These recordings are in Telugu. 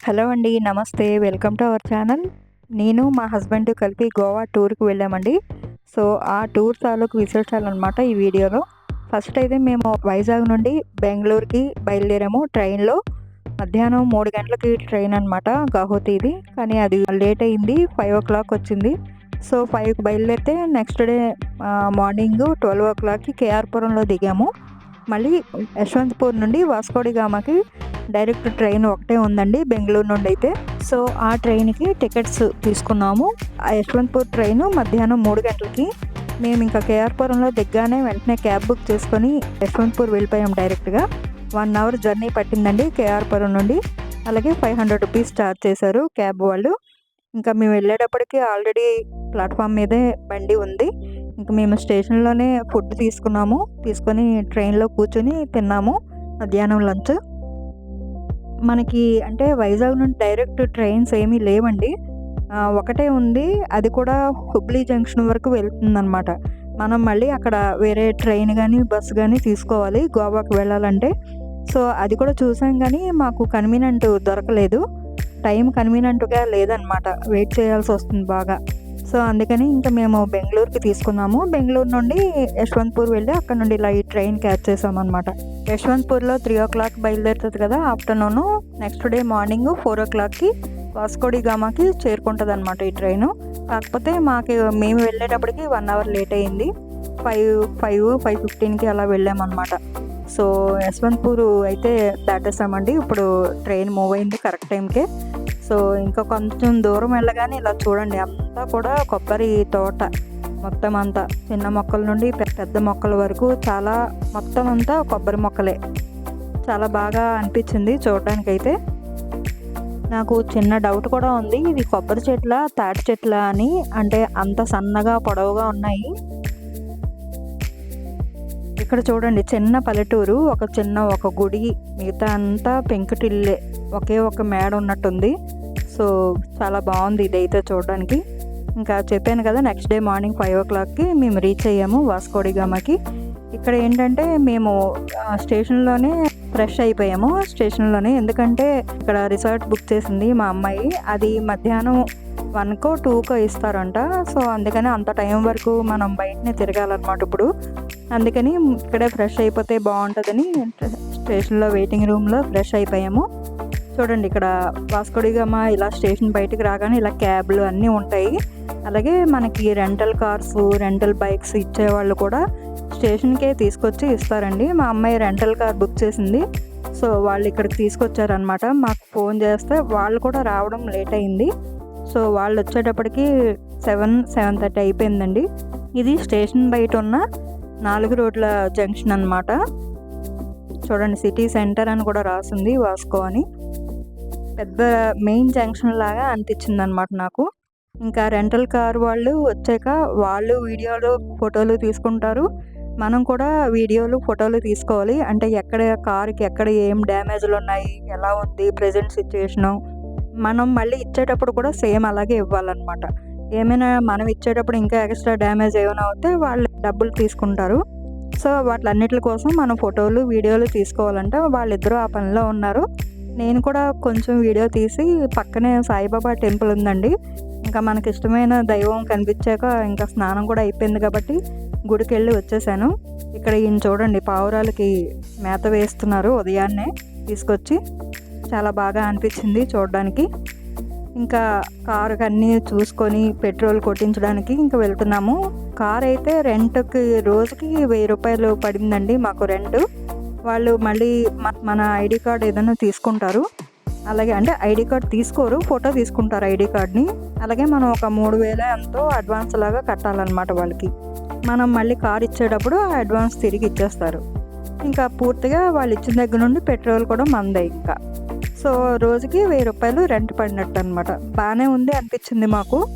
హలో అండి నమస్తే. Welcome to our channel. నేను మా హస్బెండ్ కలిపి గోవా టూర్కి వెళ్ళామండి. సో ఆ టూర్ తాలూకు విశేషాలన్నమాట ఈ వీడియోలో. ఫస్ట్ అయితే మేము వైజాగ్ నుండి బెంగళూరుకి బయలుదేరాము ట్రైన్లో. మధ్యాహ్నం మూడు గంటలకి ట్రైన్ అనమాట గౌహతిది కానీ అది లేట్ అయింది ఫైవ్ ఓ క్లాక్ వచ్చింది. సో ఫైవ్కి బయలుదేరితే నెక్స్ట్ డే మార్నింగ్ ట్వెల్వ్ ఓ క్లాక్కి కేఆర్పురంలో దిగాము. మళ్ళీ యశ్వంత్పూర్ నుండి వాస్కోడి గామాకి డైరెక్ట్ ట్రైన్ ఒకటే ఉందండి బెంగళూరు నుండి అయితే. సో ఆ ట్రైన్కి టికెట్స్ తీసుకున్నాము. ఆ యశ్వంత్పూర్ ట్రైన్ మధ్యాహ్నం మూడు గంటలకి. మేము ఇంకా కేఆర్పురంలో దిగ్గానే వెంటనే క్యాబ్ బుక్ చేసుకొని యశ్వంత్పూర్ వెళ్ళిపోయాం డైరెక్ట్గా. వన్ అవర్ జర్నీ పట్టిందండి కేఆర్పురం నుండి. అలాగే ఫైవ్ హండ్రెడ్ రూపీస్ చార్జ్ చేశారు క్యాబ్ వాళ్ళు. ఇంకా మేము వెళ్ళేటప్పటికి ఆల్రెడీ ప్లాట్ఫామ్ మీదే బండి ఉంది. ఇంకా మేము స్టేషన్లోనే ఫుడ్ తీసుకున్నాము. తీసుకొని ట్రైన్లో కూర్చొని తిన్నాము. మధ్యాహ్నం లంచ్. మనకి అంటే వైజాగ్ నుండి డైరెక్ట్ ట్రైన్స్ ఏమీ లేవండి. ఒకటే ఉంది. అది కూడా హుబ్లీ జంక్షన్ వరకు వెళ్తుందనమాట మనం మళ్ళీ అక్కడ వేరే ట్రైన్ కానీ బస్సు కానీ తీసుకోవాలి గోవాకు వెళ్ళాలంటే. సో అది కూడా చూసాం కానీ మాకు కన్వీనెంట్ దొరకలేదు. టైం కన్వీనెంట్గా లేదనమాట వెయిట్ చేయాల్సి వస్తుంది బాగా. సో అందుకని ఇంకా మేము బెంగళూరుకి తీసుకున్నాము. బెంగళూరు నుండి యశ్వంత్పూర్ వెళ్ళి అక్కడ నుండి ఇలా ఈ ట్రైన్ క్యాచ్ చేసామన్నమాట. యశ్వంత్పూర్లో త్రీ ఓ క్లాక్ బయలుదేరుతుంది కదా afternoon next day morning four ఓ క్లాక్కి వాస్కోడి గామాకి చేరుకుంటుంది అనమాట ఈ ట్రైన్. కాకపోతే మాకు మేము వెళ్ళేటప్పటికి వన్ అవర్ లేట్ అయింది. ఫైవ్ ఫైవ్ ఫైవ్ ఫిఫ్టీన్కి అలా వెళ్ళామన్నమాట. సో యశ్వంత్పూర్ అయితే దాటేసామండి. ఇప్పుడు ట్రైన్ మూవ్ అయింది కరెక్ట్ టైంకే. సో ఇంకా కొంచెం దూరం వెళ్ళగానే ఇలా చూడండి అంతా కూడా కొబ్బరి తోట మొత్తం అంతా. చిన్న మొక్కల నుండి పెద్ద మొక్కల వరకు చాలా మొత్తం అంతా కొబ్బరి మొక్కలే. చాలా బాగా అనిపించింది చూడడానికైతే నాకు చిన్న డౌట్ కూడా ఉంది ఇది కొబ్బరి చెట్ల తాటి చెట్ల అని? అంటే అంత సన్నగా పొడవుగా ఉన్నాయి. ఇక్కడ చూడండి చిన్న పల్లెటూరు ఒక చిన్న ఒక గుడి మిగతా అంతా పెంకుటిల్లే ఒకే ఒక మేడ ఉన్నట్టుంది. సో చాలా బాగుంది ఇదైతే చూడడానికి. ఇంకా చెప్పాను కదా నెక్స్ట్ డే మార్నింగ్ ఫైవ్ ఓ క్లాక్కి మేము రీచ్ అయ్యాము వాస్కోడిగామకి ఇక్కడ ఏంటంటే మేము స్టేషన్లోనే ఫ్రెష్ అయిపోయాము. స్టేషన్లోనే ఎందుకంటే ఇక్కడ రిసార్ట్ బుక్ చేసింది మా అమ్మాయి. అది మధ్యాహ్నం వన్కో టూకో ఇస్తారంట. సో అందుకని అంత టైం వరకు మనం బయటనే తిరగాలన్నమాట ఇప్పుడు. అందుకని ఇక్కడే ఫ్రెష్ అయిపోతే బాగుంటుందని స్టేషన్లో వెయిటింగ్ రూమ్లో ఫ్రెష్ అయిపోయాము. చూడండి ఇక్కడ వాస్కోడిగామా ఇలా స్టేషన్ బయటకు రాగానే ఇలా క్యాబ్లు అన్నీ ఉంటాయి. అలాగే మనకి రెంటల్ కార్స్ రెంటల్ బైక్స్ ఇచ్చేవాళ్ళు కూడా స్టేషన్కే తీసుకొచ్చి ఇస్తారండి. మా అమ్మాయి రెంటల్ కార్ బుక్ చేసింది. సో వాళ్ళు ఇక్కడికి తీసుకొచ్చారనమాట మాకు ఫోన్ చేస్తే వాళ్ళు కూడా రావడం లేట్ అయింది. సో వాళ్ళు వచ్చేటప్పటికి సెవెన్ సెవెన్ థర్టీ అయిపోయిందండి. ఇది స్టేషన్ బయట ఉన్న నాలుగు రోడ్ల జంక్షన్ అన్నమాట. చూడండి సిటీ సెంటర్ అని కూడా రాసింది వాస్కో అని. పెద్ద మెయిన్ జంక్షన్ లాగా అనిపించింది అనమాట నాకు. ఇంకా రెంటల్ కార్ వాళ్ళు వచ్చాక వాళ్ళు వీడియోలు ఫోటోలు తీసుకుంటారు. మనం కూడా వీడియోలు ఫోటోలు తీసుకోవాలి. అంటే ఎక్కడ కార్కి ఎక్కడ ఏం డ్యామేజ్లు ఉన్నాయి ఎలా ఉంది ప్రజెంట్ సిచ్యువేషను మనం మళ్ళీ ఇచ్చేటప్పుడు కూడా సేమ్ అలాగే ఇవ్వాలన్నమాట. ఏమైనా మనం ఇచ్చేటప్పుడు ఇంకా ఎక్స్ట్రా డ్యామేజ్ ఏమైనా అవుతే వాళ్ళు డబ్బులు తీసుకుంటారు. సో వాటిలన్నిటి కోసం మనం ఫోటోలు వీడియోలు తీసుకోవాలంటే. వాళ్ళిద్దరూ ఆ పనిలో ఉన్నారు. నేను కూడా కొంచెం వీడియో తీసి పక్కనే సాయిబాబా టెంపుల్ ఉందండి. ఇంకా మనకి ఇష్టమైన దైవం కనిపించాక ఇంకా స్నానం కూడా అయిపోయింది కాబట్టి గుడికి వెళ్ళి వచ్చేసాను. ఇక్కడ ఈయన చూడండి పావురాలకి మేత వేస్తున్నారు ఉదయాన్నే తీసుకొచ్చి. చాలా బాగా అనిపించింది చూడడానికి. ఇంకా కారు అన్నీ చూసుకొని పెట్రోల్ కొట్టించడానికి ఇంకా వెళ్తున్నాము. కార్ అయితే రెంట్కి రోజుకి వెయ్యి రూపాయలు పడిందండి మాకు రెంట్. వాళ్ళు మళ్ళీ మ- మన ఐడి కార్డ్ ఏదైనా తీసుకుంటారు. అలాగే అంటే ఐడి కార్డ్ తీసుకోరు ఫోటో తీసుకుంటారు ఐడి కార్డ్ని. అలాగే మనం ఒక మూడు వేల ఎంతో అడ్వాన్స్ లాగా కట్టాలన్నమాట వాళ్ళకి. మనం మళ్ళీ కార్ ఇచ్చేటప్పుడు ఆ అడ్వాన్స్ తిరిగి ఇచ్చేస్తారు. ఇంకా పూర్తిగా వాళ్ళు ఇచ్చిన దగ్గర నుండి పెట్రోల్ కూడా మందే ఇంకా. సో రోజుకి వెయ్యి రూపాయలు రెంట్ పడినట్టు అనమాట బాగానే ఉంది అనిపించింది మాకు.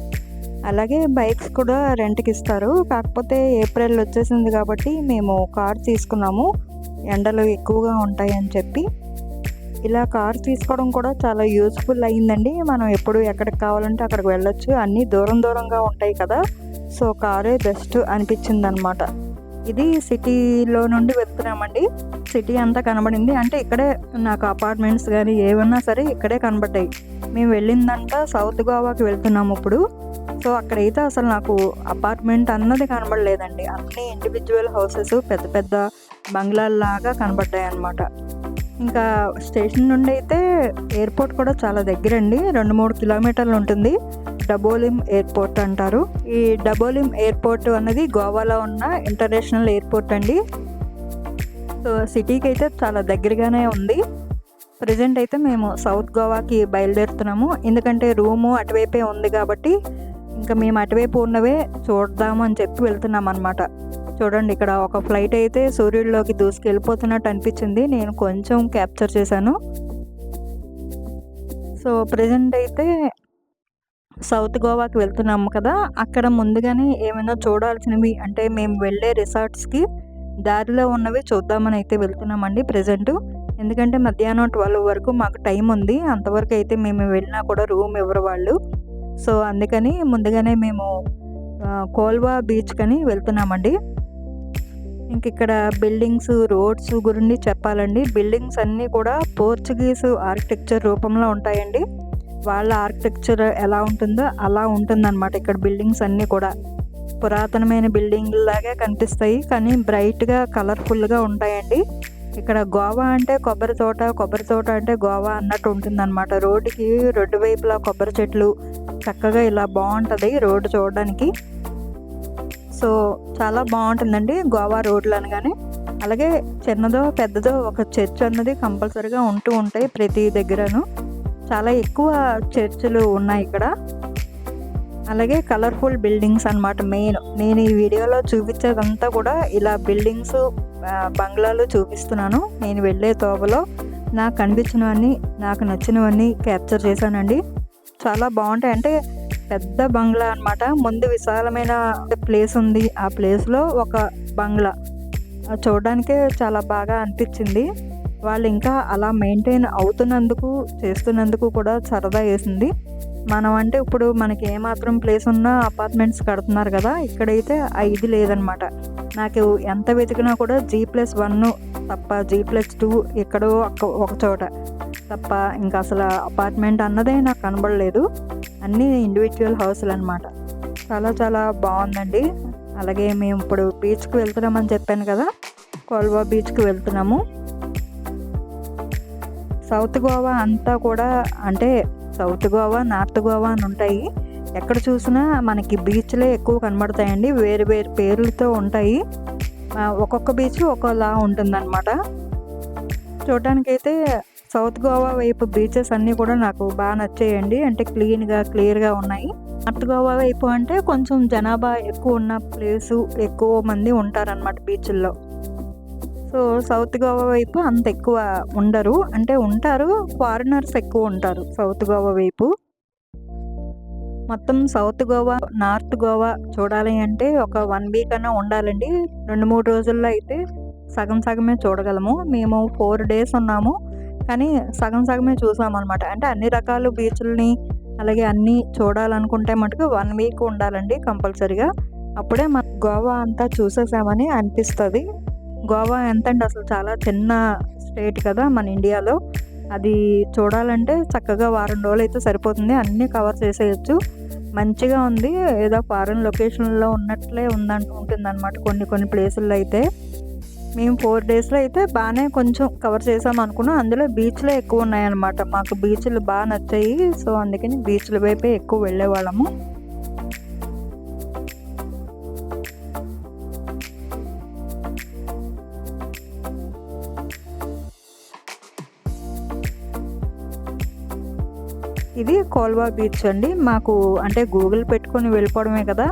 అలాగే బైక్స్ కూడా రెంట్కి ఇస్తారు. కాకపోతే ఏప్రిల్ వచ్చేసింది కాబట్టి మేము కార్ తీసుకున్నాము. ఎండలు ఎక్కువగా ఉంటాయి అని చెప్పి ఇలా కార్ తీసుకోవడం కూడా చాలా యూస్ఫుల్ అయ్యిందండి మనం ఎప్పుడు ఎక్కడికి కావాలంటే అక్కడికి వెళ్ళొచ్చు. అన్నీ దూరం దూరంగా ఉంటాయి కదా. సో కారే బెస్ట్ అనిపించింది అనమాట ఇది సిటీలో నుండి వెళ్తున్నామండి. సిటీ అంతా కనబడింది. అంటే ఇక్కడే నాకు అపార్ట్మెంట్స్ కానీ ఏమన్నా సరే ఇక్కడే కనబడ్డాయి. మేము వెళ్ళిందంట సౌత్ గోవాకి వెళ్తున్నాము ఇప్పుడు. సో అక్కడైతే అసలు నాకు అపార్ట్మెంట్ అన్నది కనబడలేదండి. అన్ని ఇండివిజువల్ హౌసెస్ పెద్ద పెద్ద బంగ్లాల్లాగా కనబడ్డాయి అన్నమాట ఇంకా స్టేషన్ నుండి అయితే ఎయిర్పోర్ట్ కూడా చాలా దగ్గర అండి రెండు మూడు కిలోమీటర్లు ఉంటుంది. డబోలిం ఎయిర్పోర్ట్ అంటారు. ఈ డబోలిం ఎయిర్పోర్ట్ అనేది గోవాలో ఉన్న ఇంటర్నేషనల్ ఎయిర్పోర్ట్ అండి. సో సిటీకి అయితే చాలా దగ్గరగానే ఉంది. ప్రజెంట్ అయితే మేము సౌత్ గోవాకి బయలుదేరుతున్నాము. ఎందుకంటే రూము అటువైపే ఉంది కాబట్టి ఇంకా మేము అటువైపు ఉన్నవే చూద్దాము అని చెప్పి వెళ్తున్నాం అనమాట చూడండి ఇక్కడ ఒక ఫ్లైట్ అయితే సూర్యుడిలోకి దూసుకెళ్ళిపోతున్నట్టు అనిపించింది. నేను కొంచెం క్యాప్చర్ చేశాను. సో ప్రజెంట్ అయితే సౌత్ గోవాకి వెళ్తున్నాము కదా. అక్కడ ముందుగానే ఏమైనా చూడాల్సినవి అంటే మేము వెళ్ళే రిసార్ట్స్కి దారిలో ఉన్నవి చూద్దామని అయితే వెళ్తున్నామండి ప్రజెంట్ ఎందుకంటే మధ్యాహ్నం ట్వెల్వ్ వరకు మాకు టైం ఉంది. అంతవరకు అయితే మేము వెళ్ళినా కూడా రూమ్ ఇవ్వరు వాళ్ళు. సో అందుకని ముందుగానే మేము కోల్వా బీచ్ కని వెళ్తున్నామండి. ఇంక ఇక్కడ బిల్డింగ్స్ రోడ్స్ గురించి చెప్పాలండి. బిల్డింగ్స్ అన్నీ కూడా పోర్చుగీస్ ఆర్కిటెక్చర్ రూపంలో ఉంటాయండి. వాళ్ళ ఆర్కిటెక్చర్ ఎలా ఉంటుందో అలా ఉంటుందన్నమాట ఇక్కడ బిల్డింగ్స్ అన్నీ కూడా. పురాతనమైన బిల్డింగ్ లాగే కనిపిస్తాయి. కానీ బ్రైట్గా కలర్ఫుల్గా ఉంటాయండి. ఇక్కడ గోవా అంటే కొబ్బరి తోట కొబ్బరి తోట అంటే గోవా అన్నట్టు ఉంటుందన్నమాట. రోడ్డుకి రెండు వైపులా కొబ్బరి చెట్లు చక్కగా ఇలా బాగుంటుంది రోడ్డు చూడడానికి. సో చాలా బాగుంటుందండి గోవా రోడ్లు అనగానే. అలాగే చిన్నదో పెద్దదో ఒక చర్చ్ అన్నది కంపల్సరీగా ఉంటూ ఉంటాయి ప్రతి దగ్గరను. చాలా ఎక్కువ చర్చిలు ఉన్నాయి ఇక్కడ. అలాగే కలర్ఫుల్ బిల్డింగ్స్ అనమాట మెయిన్. నేను ఈ వీడియోలో చూపించేదంతా కూడా ఇలా బిల్డింగ్స్ బంగ్లాలు చూపిస్తున్నాను. నేను వెళ్ళే తోవలో నాకు కనిపించినవన్నీ నాకు నచ్చినవన్నీ క్యాప్చర్ చేశానండి. చాలా బాగుంటాయి. అంటే పెద్ద బంగ్లా అనమాట ముందు విశాలమైన ప్లేస్ ఉంది. ఆ ప్లేస్లో ఒక బంగ్లా. చూడడానికే చాలా బాగా అనిపించింది. వాళ్ళు ఇంకా అలా మెయింటైన్ అవుతున్నందుకు చేస్తున్నందుకు కూడా సరదా వేసింది. మనం అంటే ఇప్పుడు మనకి ఏమాత్రం ప్లేస్ ఉన్నా అపార్ట్మెంట్స్ కడుతున్నారు కదా ఇక్కడైతే ఇది లేదనమాట నాకు ఎంత వెతికినా కూడా జీ ప్లస్ వన్ తప్ప జీ ప్లస్ టూ ఎక్కడో ఒక చోట. తప్ప ఇంకా అసలు అపార్ట్మెంట్ అన్నదే నాకు కనబడలేదు. అన్నీ ఇండివిజువల్ హౌస్లు అనమాట చాలా చాలా బాగుందండి. అలాగే మేము ఇప్పుడు బీచ్కి వెళ్తున్నామని చెప్పాను కదా. కోల్వా బీచ్కి వెళ్తున్నాము. సౌత్ గోవా అంతా కూడా అంటే సౌత్ గోవా నార్త్ గోవా అని ఉంటాయి. ఎక్కడ చూసినా మనకి బీచ్లే ఎక్కువ కనబడతాయండి. వేరు వేరు పేర్లతో ఉంటాయి. ఒక్కొక్క బీచ్ ఒక్కోలా ఉంటుందన్నమాట. చూడటానికైతే సౌత్ గోవా వైపు బీచెస్ అన్నీ కూడా నాకు బాగా నచ్చాయండి. అంటే క్లీన్గా క్లియర్గా ఉన్నాయి. నార్త్ గోవా వైపు అంటే కొంచెం జనాభా ఎక్కువ ఉన్న ప్లేసు ఎక్కువ మంది ఉంటారనమాట బీచ్ల్లో సో సౌత్ గోవా వైపు అంత ఎక్కువ ఉండరు. అంటే ఉంటారు ఫారినర్స్ ఎక్కువ ఉంటారు సౌత్ గోవా వైపు. మొత్తం సౌత్ గోవా నార్త్ గోవా చూడాలి అంటే ఒక వన్ వీక్ అన్నా ఉండాలండి. రెండు మూడు రోజుల్లో అయితే సగం సగమే చూడగలము. మేము ఫోర్ డేస్ ఉన్నాము. కానీ సగం సగమే చూసామన్నమాట. అంటే అన్ని రకాల బీచ్లని అలాగే అన్నీ చూడాలనుకుంటే మటుకు వన్ వీక్ ఉండాలండి కంపల్సరిగా. అప్పుడే మన గోవా అంతా చూసేసామని అనిపిస్తుంది. గోవా ఎంతండి అసలు చాలా చిన్న స్టేట్ కదా మన ఇండియాలో. అది చూడాలంటే చక్కగా వారం రోజులు అయితే సరిపోతుంది. అన్నీ కవర్ చేసేయచ్చు. మంచిగా ఉంది. ఏదో ఫారెన్ లొకేషన్లో ఉన్నట్లే ఉందంటూ ఉంటుంది అనమాట కొన్ని కొన్ని ప్లేసుల్లో అయితే. మేము ఫోర్ డేస్లో అయితే బాగానే కొంచెం కవర్ చేసాం అనుకున్నాం. అందులో బీచ్లే ఎక్కువ ఉన్నాయన్నమాట. మాకు బీచ్లు బాగా నచ్చాయి. సో అందుకని బీచ్ల వైపే ఎక్కువ వెళ్ళేవాళ్ళము. కోల్వా బీచ్ అండి. మాకు అంటే గూగుల్ పెట్టుకొని వెళ్ళిపోవడమే కదా.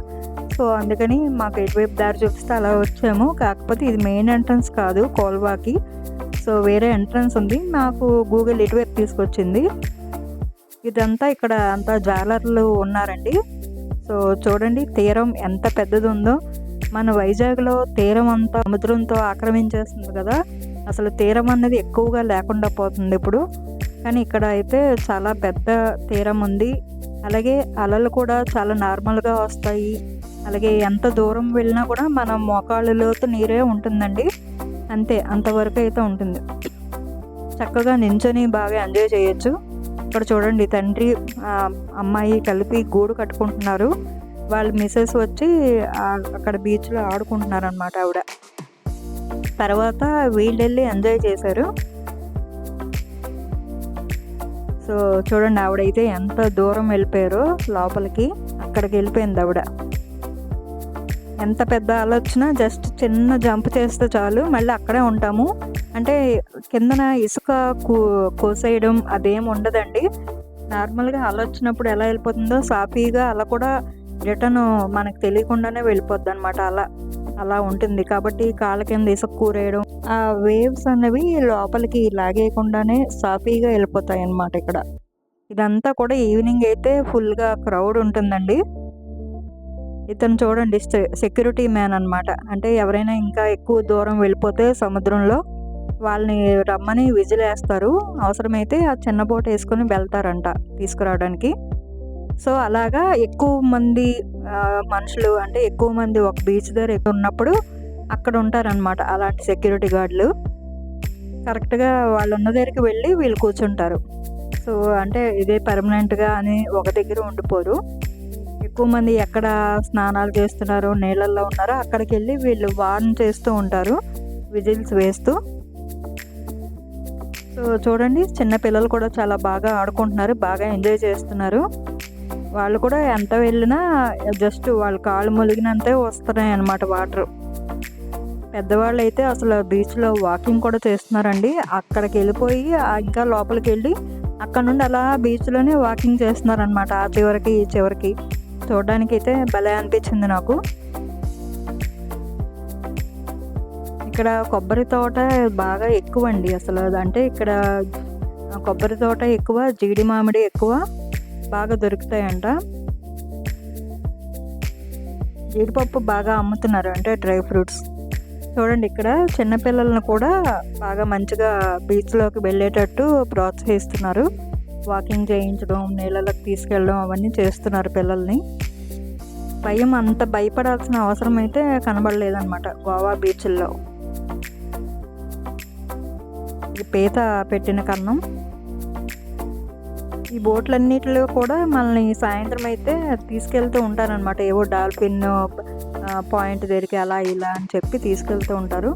సో అందుకని మాకు ఎటువైపు దారి చూపిస్తే అలా వచ్చాము. కాకపోతే ఇది మెయిన్ ఎంట్రన్స్ కాదు కోల్వాకి. సో వేరే ఎంట్రన్స్ ఉంది. మాకు గూగుల్ ఎటువైపు తీసుకొచ్చింది? ఇదంతా ఇక్కడ అంతా జాలర్లు ఉన్నారండి. సో చూడండి తీరం ఎంత పెద్దది ఉందో మన వైజాగ్లో తీరం అంతా సముద్రంతో ఆక్రమించేస్తుంది కదా. అసలు తీరం అన్నది ఎక్కువగా లేకుండా పోతుంది ఇప్పుడు. కానీ ఇక్కడ అయితే చాలా పెద్ద తీరం ఉంది. అలాగే అలలు కూడా చాలా నార్మల్గా వస్తాయి. అలాగే ఎంత దూరం వెళ్ళినా కూడా మన మోకాళ్ళలోతు నీరే ఉంటుందండి. అంతే అంతవరకు అయితే ఉంటుంది. చక్కగా నించొని బాగా ఎంజాయ్ చేయొచ్చు. ఇక్కడ చూడండి తండ్రి అమ్మాయి కలిపి గూడు కట్టుకుంటున్నారు. వాళ్ళ మిసెస్ వచ్చి అక్కడ బీచ్లో ఆడుకుంటున్నారు అనమాట ఆవిడ. తర్వాత వీళ్ళు వెళ్ళి ఎంజాయ్ చేశారు. సో చూడండి ఆవిడైతే ఎంత దూరం వెళ్ళిపోయారో లోపలికి అక్కడికి వెళ్ళిపోయింది ఆవిడ. ఎంత పెద్ద ఆలోచన జస్ట్ చిన్న జంప్ చేస్తే చాలు మళ్ళీ అక్కడే ఉంటాము. అంటే కిందన ఇసుక కూ కోసేయడం అదేం ఉండదండి. నార్మల్గా అలా వచ్చినప్పుడు ఎలా వెళ్ళిపోతుందో సాఫీగా అలా కూడా రిటర్న్ మనకు తెలియకుండానే వెళ్ళిపోద్ది అనమాట అలా. అలా ఉంటుంది. కాబట్టి కాళ్ళ కింద ఇసుక కూరేయడం ఆ వేవ్స్ అనేవి లోపలికి లాగేయకుండానే సాఫీగా వెళ్ళిపోతాయి అన్నమాట ఇక్కడ. ఇదంతా కూడా ఈవినింగ్ అయితే ఫుల్గా క్రౌడ్ ఉంటుందండి. ఇతను చూడండి సెక్యూరిటీ మ్యాన్ అన్నమాట. అంటే ఎవరైనా ఇంకా ఎక్కువ దూరం వెళ్ళిపోతే సముద్రంలో వాళ్ళని రమ్మని విజిల్ వేస్తారు. అవసరమైతే ఆ చిన్న బోట్ వేసుకొని వెళ్తారంట తీసుకురావడానికి. సో అలాగా ఎక్కువ మంది మనుషులు అంటే ఎక్కువ మంది ఒక బీచ్ దగ్గర ఎక్కువ ఉన్నప్పుడు అక్కడ ఉంటారనమాట అలాంటి సెక్యూరిటీ గార్డులు కరెక్ట్గా వాళ్ళు ఉన్న దగ్గరికి వెళ్ళి వీళ్ళు కూర్చుంటారు. సో అంటే ఇదే పర్మనెంట్గా అని ఒక దగ్గర ఉండిపోరు. ఎక్కువ మంది ఎక్కడ స్నానాలు చేస్తున్నారో నీళ్ళల్లో ఉన్నారో అక్కడికి వెళ్ళి వీళ్ళు వార్న్ చేస్తూ ఉంటారు విజిల్స్ వేస్తూ. సో చూడండి చిన్న పిల్లలు కూడా చాలా బాగా ఆడుకుంటున్నారు బాగా ఎంజాయ్ చేస్తున్నారు. వాళ్ళు కూడా ఎంత వెళ్ళినా జస్ట్ వాళ్ళ కాళ్ళు ములిగినంతే వస్తున్నాయి అన్నమాట వాటర్ పెద్దవాళ్ళు అయితే అసలు బీచ్లో వాకింగ్ కూడా చేస్తున్నారండి. అక్కడికి వెళ్ళిపోయి ఆ ఇంకా లోపలికి వెళ్ళి అక్కడ నుండి అలా బీచ్లోనే వాకింగ్ చేస్తున్నారనమాట ఆ చివరికి ఈ చివరికి. చూడడానికి అయితే భలే అనిపించింది నాకు. ఇక్కడ కొబ్బరి తోట బాగా ఎక్కువ అండి అసలు. అంటే ఇక్కడ కొబ్బరి తోట ఎక్కువ జీడి మామిడి ఎక్కువ. బాగా దొరుకుతాయంట. జీడిపప్పు బాగా అమ్ముతున్నారు అంటే డ్రై ఫ్రూట్స్. చూడండి ఇక్కడ చిన్నపిల్లలను కూడా బాగా మంచిగా బీచ్లోకి వెళ్ళేటట్టు ప్రోత్సహిస్తున్నారు. వాకింగ్ చేయించడం నీళ్ళలోకి తీసుకెళ్ళడం అవన్నీ చేస్తున్నారు పిల్లల్ని. భయం అంత భయపడాల్సిన అవసరం అయితే కనబడలేదన్నమాట గోవా బీచ్ల్లో పేత పీత పెట్టిన కన్నం. ఈ బోట్లన్నిటిలో కూడా మనల్ని సాయంత్రం అయితే తీసుకెళ్తూ ఉంటారనమాట ఏవో డాల్ఫిన్ పాయింట్ దగ్గరికి అలా ఇలా అని చెప్పి తీసుకెళ్తూ ఉంటారు.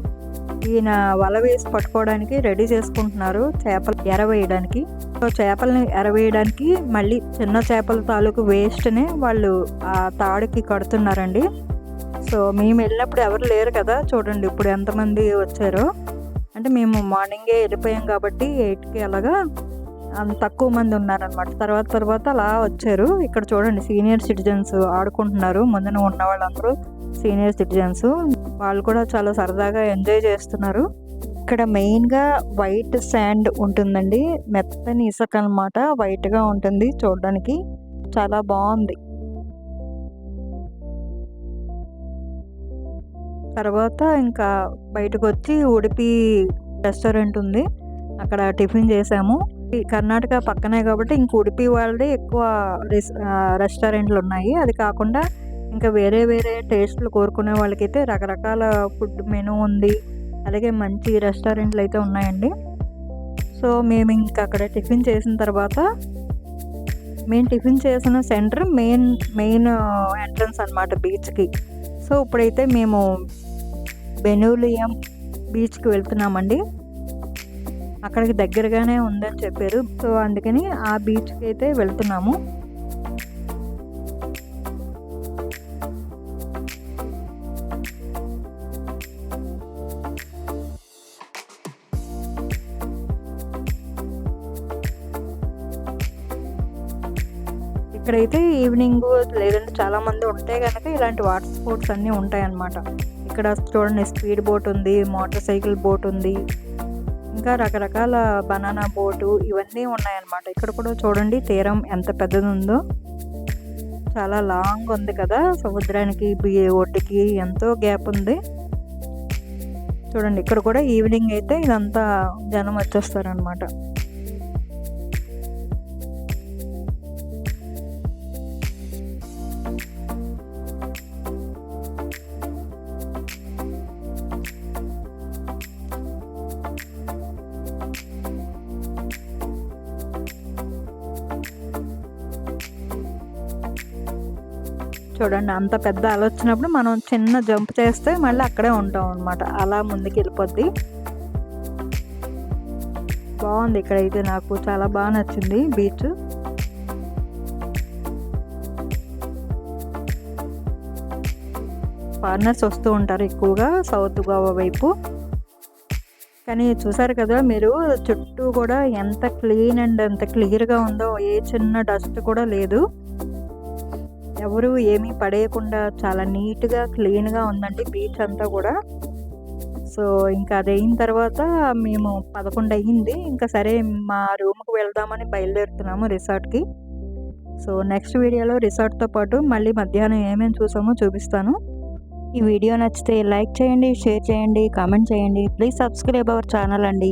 ఈయన వల వేసి పట్టుకోవడానికి రెడీ చేసుకుంటున్నారు చేపలు ఎరవేయడానికి. సో చేపల్ని ఎరవేయడానికి మళ్ళీ చిన్న చేపల తాలూకు వేస్ట్నే వాళ్ళు ఆ తాడుకి కడుతున్నారండి. సో మేము వెళ్ళినప్పుడు ఎవరు లేరు కదా చూడండి ఇప్పుడు ఎంతమంది వచ్చారో. అంటే మేము మార్నింగే వెళ్ళిపోయాం కాబట్టి ఎయిట్కి అలాగా తక్కువ మంది ఉన్నారనమాట తర్వాత తర్వాత అలా వచ్చారు. ఇక్కడ చూడండి సీనియర్ సిటిజన్స్ ఆడుకుంటున్నారు. ముందున ఉన్న వాళ్ళందరూ సీనియర్ సిటిజన్స్. వాళ్ళు కూడా చాలా సరదాగా ఎంజాయ్ చేస్తున్నారు. ఇక్కడ మెయిన్గా వైట్ శాండ్ ఉంటుందండి. మెత్తని ఇసుక అనమాట వైట్గా ఉంటుంది చూడడానికి. చాలా బాగుంది. తర్వాత ఇంకా బయటకు వచ్చి ఉడిపి రెస్టారెంట్ ఉంది. అక్కడ టిఫిన్ చేసాము. కర్ణాటక పక్కనే కాబట్టి ఇంక ఉడిపి వాళ్ళది ఎక్కువ రెస్ రెస్టారెంట్లు ఉన్నాయి అది కాకుండా ఇంకా వేరే వేరే టేస్ట్లు కోరుకునే వాళ్ళకైతే రకరకాల ఫుడ్ మెనూ ఉంది. అలాగే మంచి రెస్టారెంట్లు అయితే ఉన్నాయండి. సో మేము ఇంకా అక్కడ టిఫిన్ చేసిన తర్వాత మేము టిఫిన్ చేసిన సెంటర్ మెయిన్ మెయిన్ ఎంట్రన్స్ అనమాట బీచ్కి. సో ఇప్పుడైతే మేము బెనూలియం బీచ్కి వెళ్తున్నామండి. అక్కడికి దగ్గరగానే ఉందని చెప్పారు. సో అందుకని ఆ బీచ్కి అయితే వెళ్తున్నాము. ఇక్కడైతే ఈవినింగ్ లేదంటే చాలా మంది ఉంటే కనుక ఇలాంటి వాటర్ స్పోర్ట్స్ అన్నీ ఉంటాయి అన్నమాట ఇక్కడ చూడండి స్పీడ్ బోట్ ఉంది మోటార్ సైకిల్ బోట్ ఉంది. ఇంకా రకరకాల బనానా బోటు ఇవన్నీ ఉన్నాయన్నమాట. ఇక్కడ కూడా చూడండి తీరం ఎంత పెద్దది ఉందో చాలా లాంగ్ ఉంది కదా సముద్రానికి బి- ఒడ్డుకి ఎంతో గ్యాప్ ఉంది. చూడండి ఇక్కడ కూడా ఈవినింగ్ అయితే ఇదంతా జనం వచ్చేస్తారనమాట చూడండి అంత పెద్ద అల వచ్చినప్పుడు మనం చిన్న జంప్ చేస్తే మళ్ళీ అక్కడే ఉంటాం అనమాట అలా ముందుకు వెళ్ళిపోద్ది బాగుంది ఇక్కడైతే నాకు. చాలా బాగా నచ్చింది బీచ్. ఫారినర్స్ వస్తూ ఉంటారు ఎక్కువగా సౌత్ గోవా వైపు. కానీ చూసారు కదా మీరు చుట్టూ కూడా ఎంత క్లీన్ అండ్ ఎంత క్లియర్గా ఉందో ఏ చిన్న డస్ట్ కూడా లేదు. ఎవరు ఏమీ పడేయకుండా చాలా నీట్గా క్లీన్గా ఉందండి బీచ్ అంతా కూడా. సో ఇంకా అది అయిన తర్వాత మేము పదకొండు అయ్యింది. ఇంకా సరే మా రూమ్కి వెళ్దామని బయలుదేరుతున్నాము రిసార్ట్కి. సో నెక్స్ట్ వీడియోలో రిసార్ట్తో పాటు మళ్ళీ మధ్యాహ్నం ఏమేమి చూసామో చూపిస్తాను. ఈ వీడియో నచ్చితే లైక్ చేయండి షేర్ చేయండి కామెంట్ చేయండి. ప్లీజ్ సబ్స్క్రైబ్ అవర్ ఛానల్ అండి.